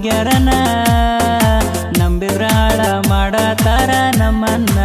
ಹುಡುಗ್ಯಾರನ ನಂಬಿದ್ರಾಳ ಮಾಡತಾರ ನಮ್ಮನ್ನ.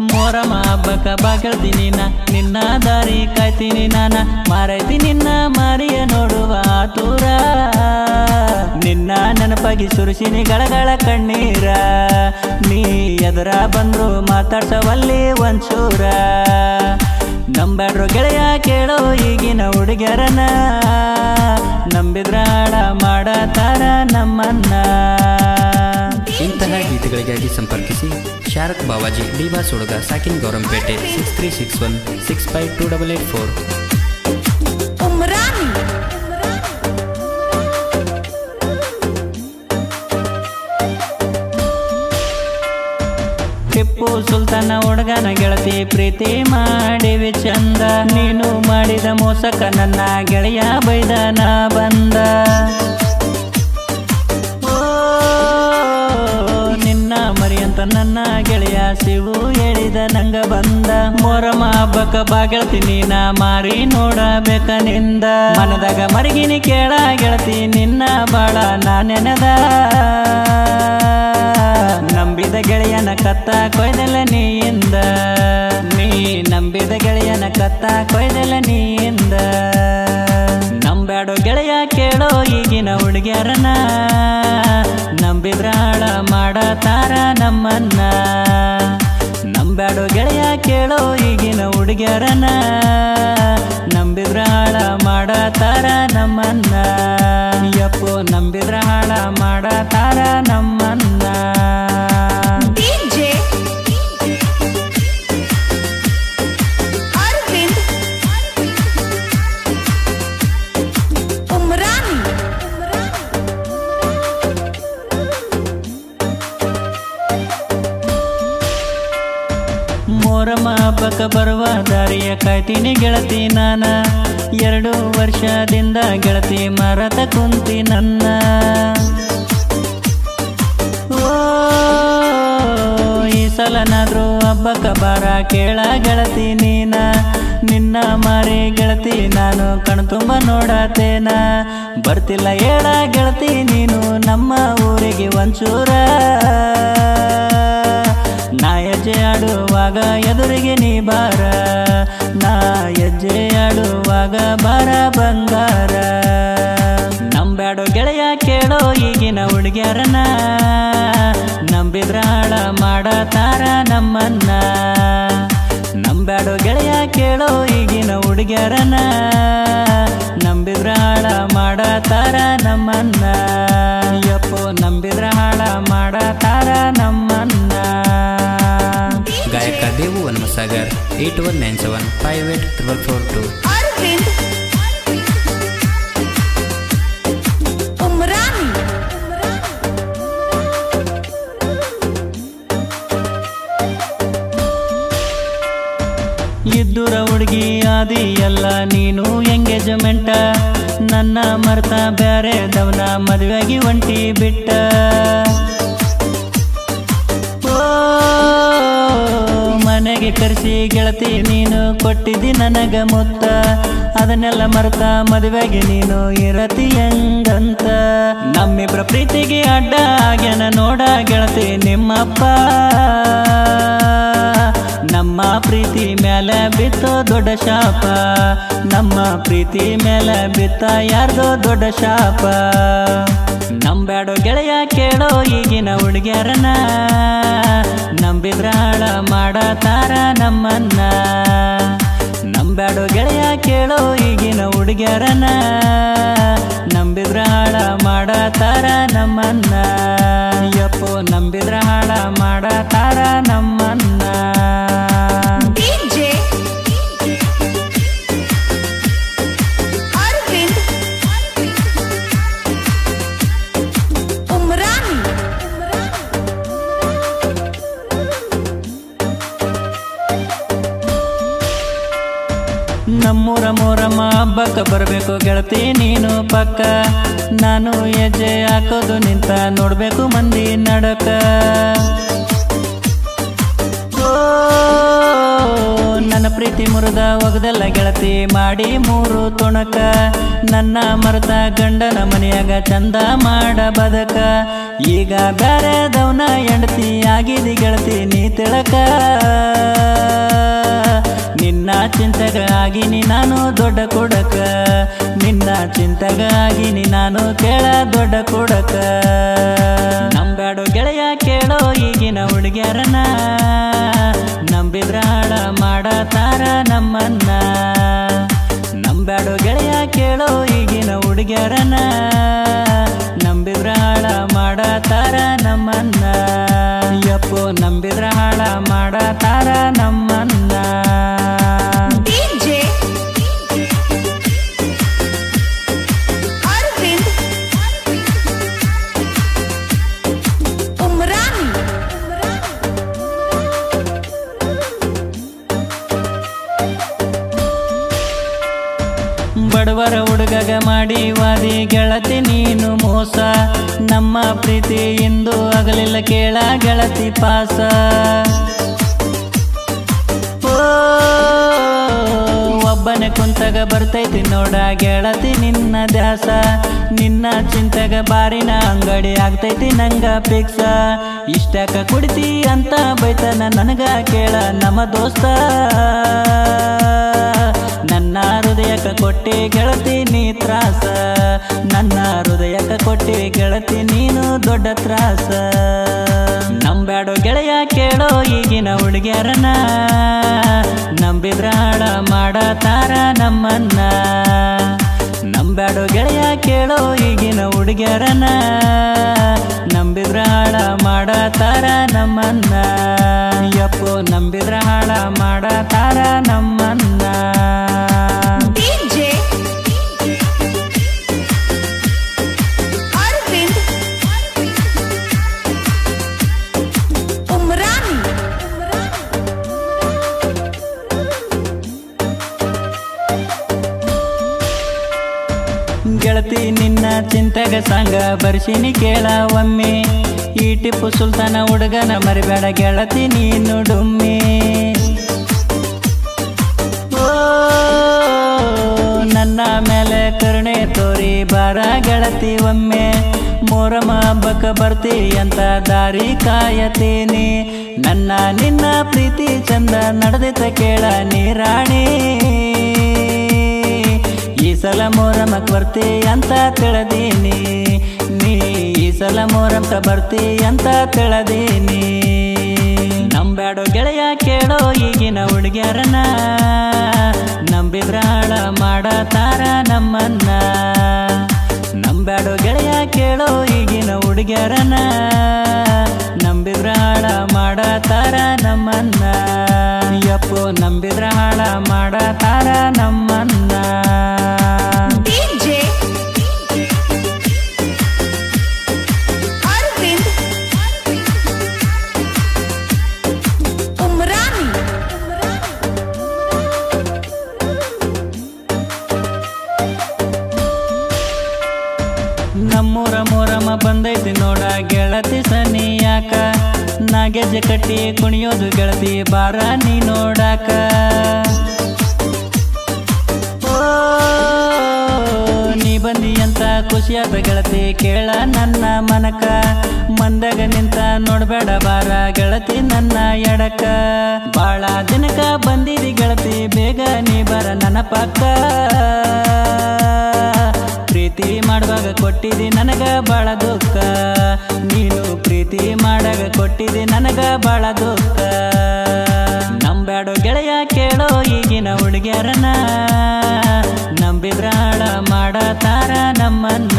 ಮೋರಮ ಹಬ್ಬಕ್ಕ ಬಾಗಿಳ್ತೀನಿ ನಾ ನಿನ್ನ ದಾರಿ ಕಾಯ್ತೀನಿ ನಾನ. ಮಾರೈತಿ ನಿನ್ನ ಮಾರಿಯ ನೋಡುವ ಆತುರ ನಿನ್ನ ನೆನಪಾಗಿ ಸುರಿಸಿನಿ ಗಳಗಳ ಕಣ್ಣೀರ. ನೀ ಎದುರ ಬಂದ್ರು ಮಾತಾಡ್ಸವಲ್ಲಿ ಒಂಚೂರ. ನಂಬ್ಯಾಡ್ರು ಗೆಳೆಯ ಕೇಳೋ ಈಗಿನ ಹುಡುಗರನ ನಂಬಿದ್ರಾಡ ಮಾಡತಾರ ನಮ್ಮನ್ನ. ಇಂತಹ ಗೀತೆಗಳಿಗಾಗಿ ಸಂಪರ್ಕಿಸಿ ಶಾರಕ್ ಬಾವಾಜಿ, ಡಿವಾಸ್ ಹುಡುಗ, ಸಾಕಿನ್ Gourampete six three six one six five two double eight four Sultana ಹುಡುಗನ ಗೆಳತಿ ಪ್ರೀತಿ ಮಾಡಿವಿ ಚಂದ. ನೀನು ಮಾಡಿದ ಮೋಸಕ ನನ್ನ ಗೆಳೆಯ ಬೈದನ ಬಂದ. ನಿನ್ನ ಮರಿಯಂತ ನನ್ನ ಗೆಳೆಯ ಶಿವು ಹೇಳಿದ ನಂಗ ಬಂದ. ಮೊರಮ ಹಬ್ಬಕ್ಕ ಬಾಗೆಳ್ತಿ ನೀನ ಮಾರಿ ನೋಡಬೇಕ ನಿಂದ. ಮನದಾಗ ಮರಿಗಿನಿ ಕೇಳ ಗೆಳತಿ, ನಿನ್ನ ಬಾಳ ನಾನೆನದ. ನಂಬಿದ ಗೆಳೆಯನ ಕತ್ತ ಕೊಯ್ದಲ ನೀಯಿಂದ. ನೀ ನಂಬಿದ ಗೆಳೆಯನ ಕತ್ತ ಕೊಯ್ದಲ ನೀಯಿಂದ. ನಂಬ್ಯಾಡೋ ಗೆಳೆಯ ಕೇಳೋ ಈಗಿನ ಹುಡುಗ್ಯಾರನ ನಂಬಿದ್ರ ಹಾಳ ಮಾಡತಾರ ನಮ್ಮನ್ನ. ನಂಬ್ಯಾಡೋ ಗೆಳೆಯ ಕೇಳೋ ಈಗಿನ ಹುಡುಗ್ಯಾರನ ನಂಬಿದ್ರ ಹಾಳ ಮಾಡತಾರ ನಮ್ಮನ್ನ. ಯಪ್ಪೋ, ನಂಬಿದ್ರ ಹಾಳ ಮಾಡತಾರ ನಮ್ಮನ್ನ. ಗೆಳತಿ ಮರದ ಕುಂತಿ ನನ್ನ. ಓ, ಈ ಸಲನಾದ್ರೂ ಹಬ್ಬಕ್ಕ ಬಾರ ಕೇಳ ಗೆಳತಿ ನೀನ. ನಿನ್ನ ಮಾರಿ ಗೆಳತಿ ನಾನು ಕಣ್ತುಂಬ ನೋಡತೇನ. ಬರ್ತಿಲ್ಲ ಹೇಳ ಗೆಳತಿ ನೀನು ನಮ್ಮ ಊರಿಗೆ ಒಂಚೂರ. ನಾ ಹೆಜ್ಜೆ ಆಡುವಾಗ ಎದುರಿಗೆ ನೀ ಬಾರ. ನಾ ಹೆಜ್ಜೆ ಬರ ಬಂದಾರ ನಂಬ್ಯಾಡೋ ಗೆಳೆಯ ಕೇಳೋ ಈಗಿನ ಹುಡುಗ್ಯಾರನ ನಂಬಿದ್ರ ಹಾಳ ಮಾಡತಾರ ನಮ್ಮನ್ನ. ನಂಬ್ಯಾಡೋ ಗೆಳೆಯ ಕೇಳೋ ಈಗಿನ ಹುಡುಗ್ಯಾರನ ನಂಬಿದ್ರ ಹಾಳ ಮಾಡತಾರ ನಮ್ಮನ್ನ. ಯಪ್ಪೋ, ನಂಬಿದ್ರ ಹಾಳ ಮಾಡತಾರ ನಮ್ಮನ್ನ. ಗಾಯಕ Sagar ವನ್ಮಸಾಗರ್ eight one nine seven five eight triple four two ಇದ್ದೂರ ಹುಡುಗಿ ಆದಿ ಎಲ್ಲ ನೀನು ಎಂಗೇಜ್ಮೆಂಟ. ನನ್ನ ಮರ್ತ ಬ್ಯಾರೆ ದವನ ಮದುವೆಗೆ ಒಂಟಿ ಬಿಟ್ಟ. ಮನೆಗೆ ಕರೆಸಿ ಗೆಳತಿ, ನೀನು ಕೊಟ್ಟಿದ್ದಿ ನನಗ ಮುತ್ತ. ಅದನ್ನೆಲ್ಲ ಮರ್ತ ಮದುವೆಗೆ ನೀನು ಇರತಿ ಹೆಂಗಂತ ನಮ್ಮಿಬ್ರ ಪ್ರೀತಿಗೆ ಅಡ್ಡ ಆಗ್ಯನ ನೋಡ ಗೆಳತಿ ನಿಮ್ಮಪ್ಪ. ನಮ್ಮ ಪ್ರೀತಿ ಮೇಲೆ ಬಿತ್ತೋ ದೊಡ್ಡ ಶಾಪ. ನಮ್ಮ ಪ್ರೀತಿ ಮೇಲೆ ಬಿತ್ತ ಯಾರ್ದೋ ದೊಡ್ಡ ಶಾಪ. ನಂಬ್ಯಾಡೋ ಗೆಳೆಯ ಕೇಳೋ ಈಗಿನ ಹುಡುಗ್ಯಾರನ ನಂಬಿದ್ರ ಹಾಳ ಮಾಡತಾರ ನಮ್ಮನ್ನ. ನಂಬ್ಯಾಡೋ ಗೆಳೆಯ ಕೇಳೋ ಈಗಿನ ಹುಡುಗ್ಯಾರನ ನಂಬಿದ್ರ ಹಾಳ ಮಾಡತಾರ ನಮ್ಮನ್ನ. ಯಪ್ಪೋ ನಂಬಿದ್ರ ಹಾಳ ಮಾಡತಾರ ನಮ್ಮನ್ನ. ಬರಬೇಕು ಗೆಳತಿ, ನೀನು ಪಕ್ಕ. ನಾನು ಹೆಜ್ಜೆ ಹಾಕೋದು ನಿಂತ ನೋಡ್ಬೇಕು ಮಂದಿ ನಡಕ. ನನ್ನ ಪ್ರೀತಿ ಮುರಿದ ಒಗದೆಲ್ಲ ಗೆಳತಿ, ಮಾಡಿ ಮೂರು ತುಣಕ. ನನ್ನ ಮರೆತ ಗಂಡನ ಮನೆಯಾಗ ಚಂದ ಮಾಡ ಬದಕ. ಈಗ ಬ್ಯಾರೆದವನ ಹೆಂಡತಿ ಆಗಿದಿ ಗೆಳತಿ, ನೀ ತಿಳಕ. ನಿನ್ನ ಆಗಿನಿ ನಾನು ದೊಡ್ಡ ಕೊಡಕ. ನಿನ್ನ ಚಿಂತಗ ಆಗಿನಿ ನಾನು ಕೇಳ ದೊಡ್ಡ ಕೊಡಕ. ನಂಬಾಡು ಗೆಳೆಯ ಕೇಳೋ ಈಗಿನ ಹುಡುಗ್ಯಾರನ ನಂಬಿದ್ರ ಹಾಳ ಮಾಡತಾರ ನಮ್ಮನ್ನ. ನಂಬಾಡು ಗೆಳೆಯ ಕೇಳೋ ಈಗಿನ ಹುಡುಗ್ಯಾರನ ನಂಬಿದ್ರ ಹಾಳ ಮಾಡತಾರ ನಮ್ಮನ್ನ. ಯಪ್ಪೋ, ನಂಬಿದ್ರ ಹಾಳ ಮಾಡತಾರ ನಮ್ಮನ್ನ. ಹುಡುಗಗ ಮಾಡಿ ವಾದಿ ಗೆಳತಿ ನೀನು ಮೋಸ. ನಮ್ಮ ಪ್ರೀತಿ ಎಂದು ಆಗಲಿಲ್ಲ ಕೇಳ ಗೆಳತಿ ಪಾಸ. ಒಬ್ಬನೇ ಕುಂತಗ ಬರ್ತೈತಿ ನೋಡ ಗೆಳತಿ ನಿನ್ನ ದ್ಯಾಸ. ನಿನ್ನ ಚಿಂತೆಗ ಬಾರಿನ ಅಂಗಡಿ ಆಗ್ತೈತಿ ನಂಗ ಪಿಕ್ಸ ಇಷ್ಟಕ ಕುಡಿತಿ ಅಂತ ಬೈತನ ನನಗ ಕೇಳ ನಮ್ಮ ದೋಸ್ತ. ಹೃದಯಕ್ಕ ಕೊಟ್ಟಿ ನೀ ತ್ರಾಸ. ನನ್ನ ಹೃದಯಕ್ಕೆ ಕೊಟ್ಟಿ ಗೆಳತಿ ನೀನು ದೊಡ್ಡ ತ್ರಾಸ. ನಂಬ್ಯಾಡೋ ಗೆಳೆಯ ಕೇಳೋ ಈಗಿನ ಹುಡುಗ್ಯಾರನ ನಂಬಿದ್ರ ಹಾಳ ಮಾಡತಾರ ನಮ್ಮನ್ನ. ನಂಬ್ಯಾಡೋ ಗೆಳೆಯ ಕೇಳೋ ಈಗಿನ ಹುಡುಗ್ಯಾರನ ನಂಬಿದ್ರ ಹಾಳ ಮಾಡತಾರ ನಮ್ಮನ್ನ. ಯಪ್ಪೋ ನಂಬಿದ್ರ ಹಾಳ ಮಾಡತಾರ ನಮ್ಮನ್ನ. ಚಿಂತೆಗ ಸಂಗ ಬರ್ಸಿನಿ ಕೇಳ ಒಮ್ಮೆ. ಈ ಟಿಪ್ಪು ಸುಲ್ತಾನ ಹುಡುಗನ ಮರಿಬೇಡ ಗೆಳತಿ ನೀನು ಓ, ನನ್ನ ಮೇಲೆ ಕರುಣೆ ತೋರಿ ಬಾರ ಗೆಳತಿ ಒಮ್ಮೆ. ಮೋರಮ ಹಬ್ಬಕ್ಕ ಬರ್ತಿ ಅಂತ ದಾರಿ ಕಾಯತೀನಿ. ನನ್ನ ನಿನ್ನ ಪ್ರೀತಿ ಚಂದ ನಡೆದಿತ್ತ ಕೇಳ ನೀರಾಣಿ. ಈ ಸಲ ಮೋರಮಕ್ ಬರ್ತಿ ಅಂತ ತಿಳದೀನಿ. ನೀ ಈ ಸಲ ಮೋರಮ್ಕ ಬರ್ತಿ ಅಂತ ತಿಳದೀನಿ. ನಂಬ್ಯಾಡೋ ಗೆಳೆಯ ಕೇಳೋ ಈಗಿನ ಹುಡುಗ್ಯಾರನ ನಂಬಿದ್ರಾಳ ಮಾಡ ತಾರ ನಮ್ಮನ್ನ. ನಂಬ್ಯಾಡೋ ಗೆಳೆಯ ಕೇಳೋ ಈಗಿನ ಹುಡುಗ್ಯಾರನ ನಂಬಿದ್ರಾಳ ಮಾಡ ತಾರ ನಮ್ಮನ್ನ. ಯಪ್ಪು ನಂಬಿದ್ರ ಹಾಳ ಮಾಡತಾರ ನಮ್ಮನ್ನ. ಕುಣಿಯೋದು ಗೆಳತಿ, ಬಾರ ನೀ ನೋಡಾಕ. ನೀ ಬಂದಿ ಅಂತ ಖುಷಿಯಾದ ಗೆಳತಿ, ಕೇಳ ನನ್ನ ಮನಕ. ಮಂದಾಗ ನಿಂತ ನೋಡ್ಬೇಡ ಬಾರ ಗೆಳತಿ, ನನ್ನ ಎಡಕ. ಬಾಳ ದಿನಕ ಬಂದಿದಿ ಗೆಳತಿ, ಬೇಗ ನೀ ಬರ ನನ್ನ ಪಕ್ಕ. ಮಾಡುವಾಗ ಕೊಟ್ಟಿದೆ ನನಗ ಬಾಳ ದುಃಖ. ನೀನು ಪ್ರೀತಿ ಮಾಡಾಗ ಕೊಟ್ಟಿದೆ ನನಗ ಬಾಳ ದುಃಖ. ನಂಬ್ಯಾಡೋ ಗೆಳೆಯ ಕೇಳೋ ಈಗಿನ ಹುಡುಗ್ಯಾರನ ನಂಬಿದ್ರ ಹಾಳ ಮಾಡತಾರ ನಮ್ಮನ್ನ.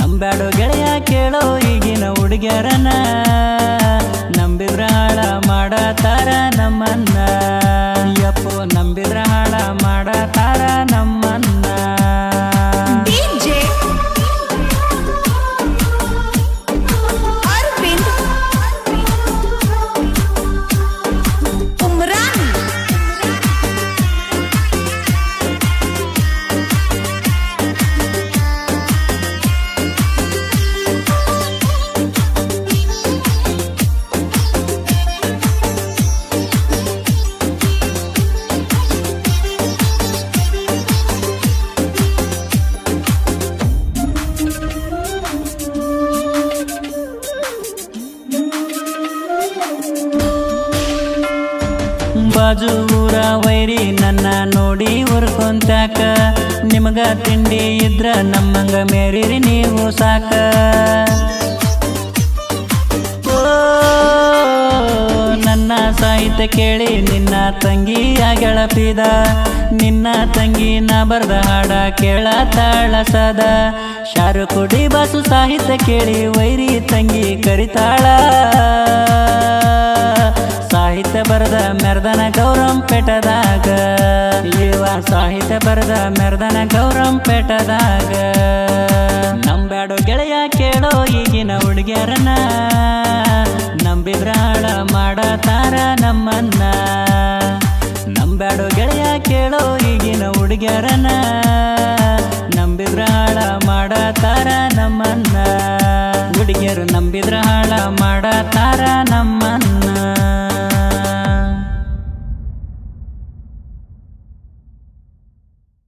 ನಂಬ್ಯಾಡೋ ಗೆಳೆಯ ಕೇಳೋ ಈಗಿನ ಹುಡುಗ್ಯಾರನ ನಂಬಿದ್ರ ಹಾಳ ಮಾಡತಾರ ನಮ್ಮನ್ನ. ಬಾಜು ಊರ ವೈರಿ ನನ್ನ ನೋಡಿ ಉರ್ಕೊಂತಾಕ ನಿಮಗ ತಿಂಡಿ ಇದ್ರ ನಮ್ಮಂಗ ಮೇರಿರಿ ನೀವು ಸಾಕ. ಸಾಹಿತ್ಯ ಕೇಳಿ ನಿನ್ನ ತಂಗಿ ಗೆಳಪಿದ ನಿನ್ನ ತಂಗಿ ನಾ ಬರ್ದ ಹಾಡ ಕೇಳ ತಾಳ ಸದ ಶಾರು ಕುಡಿ ಬಾಸು ಸಾಹಿತ್ಯ ಕೇಳಿ ವೈರಿ ತಂಗಿ ಕರಿತಾಳ. ಸಾಹಿತ್ಯ ಬರದ ಮೆರ್ದನ ಗೌರಂ ಪೆಟದಾಗ. ಇವ ಸಾಹಿತ್ಯ ಬರದ ಮೆರ್ದನ ಗೌರಂ ಪೆಟದಾಗ. ನಂಬ್ಯಾಡೋ ಗೆಳೆಯ ಕೇಳೋ ಈಗಿನ ಹುಡುಗಿಯರನ್ನ. ನಂಬಿದ್ರ ಮಾಡತಾರ ನಮ್ಮನ್ನ. ನಂಬ್ಯಾಡೋ ಗೆಳೆಯ ಕೇಳೋ ಈಗಿನ ಹುಡುಗ್ಯಾರನ ನಂಬಿದ್ರ ಹಾಳ ಮಾಡತಾರ ನಮ್ಮನ್ನ. ಹುಡುಗಿಯರು ನಂಬಿದ್ರ ಹಾಳ ಮಾಡತಾರ ನಮ್ಮನ್ನ.